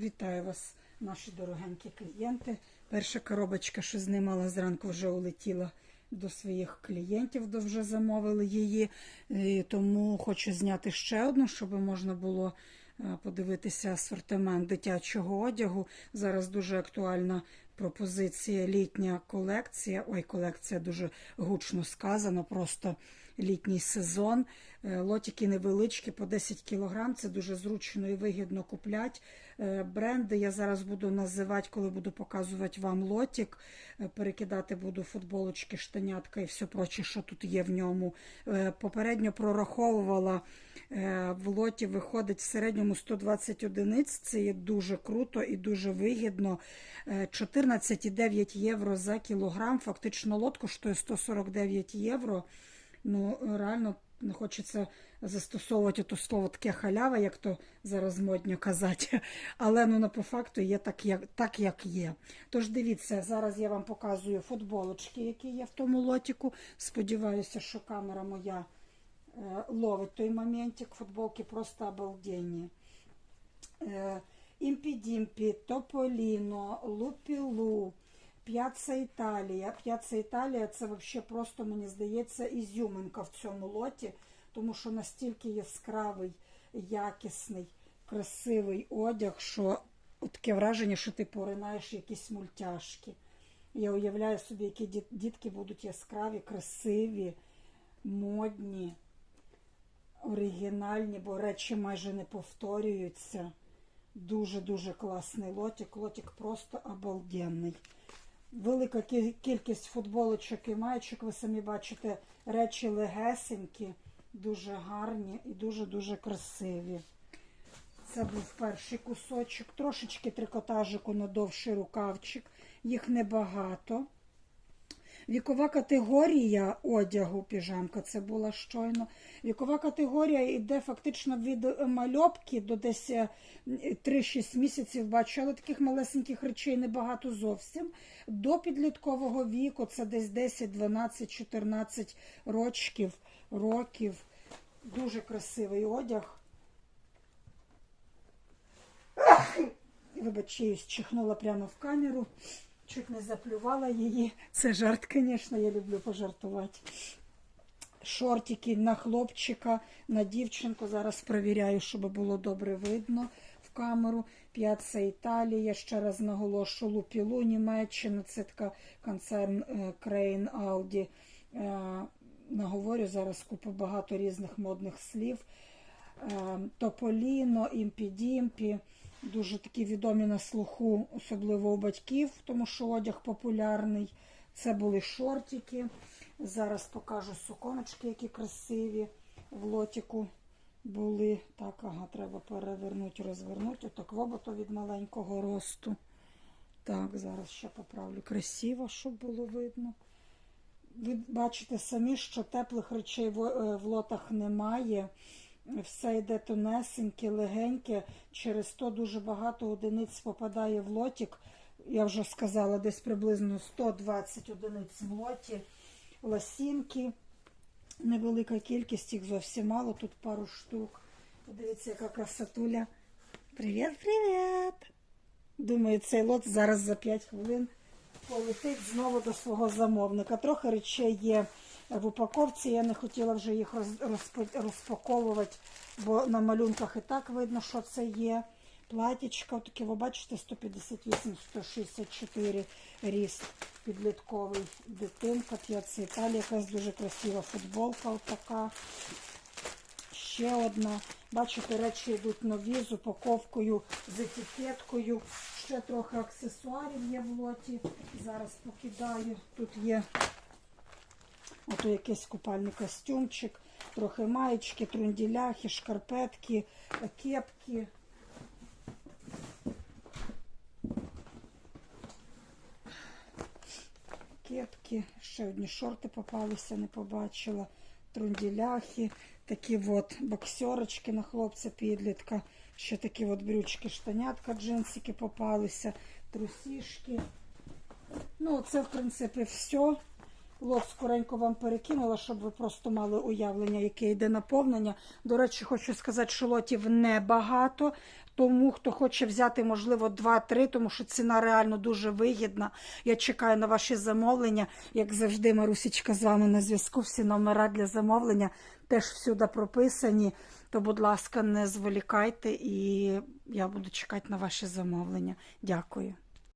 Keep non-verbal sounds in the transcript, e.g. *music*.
Вітаю вас, наші дорогенькі клієнти. Перша коробочка, що знімала зранку, вже улетіла до своїх клієнтів, де вже замовили її. І тому хочу зняти ще одну, щоб можна було е, подивитися асортимент дитячого одягу. Зараз дуже актуальна пропозиція літня колекція. Ой, колекція дуже гучно сказано, просто літній сезон. Е, Лотики невеличкі, по 10 кг. Це дуже зручно і вигідно куплять. Е, Бренди я зараз буду називати, коли буду показувати вам лотик. Е, Перекидати буду футболочки, штанятка і все проче, що тут є в ньому. Попередньо прораховувала в лоті виходить в середньому 120 одиниць. Це є дуже круто і дуже вигідно. Е, 14,9 євро за кілограм. Фактично лот коштує 149 євро. Ну, реально не хочеться застосовувати то слово таке халява, як то зараз модньо казати. *laughs* Але ну, по факту є так, як, так, як є. Тож дивіться, зараз я вам показую футболочки, які є в тому лотіку. Сподіваюся, що камера моя е, ловить той моментик. Футболки просто обалденні. Е, Імпі-Дімпі, Тополіно, Лупілу, П'яца Італія. П'яца Італія це взагалі просто, мені здається, ізюминка в цьому лоті, тому що настільки яскравий, якісний, красивий одяг, що таке враження, що ти поринаєш якісь мультяшки. Я уявляю собі, які дітки будуть яскраві, красиві, модні, оригінальні, бо речі майже не повторюються. Дуже-дуже класний лотик. Лотик просто обалденний. Велика кількість футболочок і маєчок, ви самі бачите, речі легесенькі, дуже гарні і дуже-дуже красиві. Це був перший кусочок. Трошечки трикотажику на довший рукавчик. Їх небагато. Вікова категорія одягу, піжамка, це була щойно. Вікова категорія йде фактично від мальопки до десь е, 3-6 місяців, бачу, але таких малесеньких речей небагато зовсім. До підліткового віку це десь 10, 12, 14 рочків, років. Дуже красивий одяг. Вибачаюсь, чихнула прямо в камеру. Чуть не заплювала її. Це жарт, звісно, я люблю пожартувати. Шортики на хлопчика, на дівчинку. Зараз перевіряю, щоб було добре видно в камеру. П'яца Італія. Ще раз наголошу Лупілу, Німеччина. Це така концерн е, Крейн Ауді. Наговорю зараз купу багато різних модних слів. Е, Тополіно, Імпі-Дімпі. Дуже такі відомі на слуху, особливо у батьків, тому що одяг популярний. Це були шортики. Зараз покажу суконочки, які красиві в лотіку були. Так, ага, треба перевернути, розвернути. Отак вобото від маленького росту. Так, зараз ще поправлю красиво, щоб було видно. Ви бачите самі, що теплих речей в, е, лотах немає. Все йде тонесеньке, легеньке. Через то дуже багато одиниць попадає в лотик. Я вже сказала, десь приблизно 120 одиниць в лоті. Ласінки. Невелика кількість, їх зовсім мало, тут пару штук. Подивіться, яка красотуля. Привіт, привіт! Думаю, цей лот зараз за 5 хвилин полетить знову до свого замовника. Трохи речей є в упаковці. Я не хотіла вже їх роз- розпа- розпаковувати, бо на малюнках і так видно, що це є. Платічка, таке, ви бачите, 158-164 ріст підлітковий дитинка, п'ятці Італія, якась дуже красива футболка отака. Ще одна. Бачите, речі йдуть нові з упаковкою, з етикеткою. Ще трохи аксесуарів є в лоті. Зараз покидаю. Тут є ото якийсь купальний костюмчик, трохи маєчки, трунділяхи, шкарпетки, кепки. Кепки, ще одні шорти попалися, не побачила. Трунділяхи, такі от боксерочки на хлопця підлітка, ще такі от брючки, штанятка, джинсики попалися, трусішки. Ну, це, в принципі, все. Лот скоренько вам перекинула, щоб ви просто мали уявлення, яке йде наповнення. До речі, хочу сказати, що лотів небагато. Тому хто хоче взяти, можливо, 2-3, тому що ціна реально дуже вигідна. Я чекаю на ваші замовлення. Як завжди, Марусічка з вами на зв'язку. Всі номера для замовлення теж всюди прописані. То, будь ласка, не зволікайте, і я буду чекати на ваші замовлення. Дякую.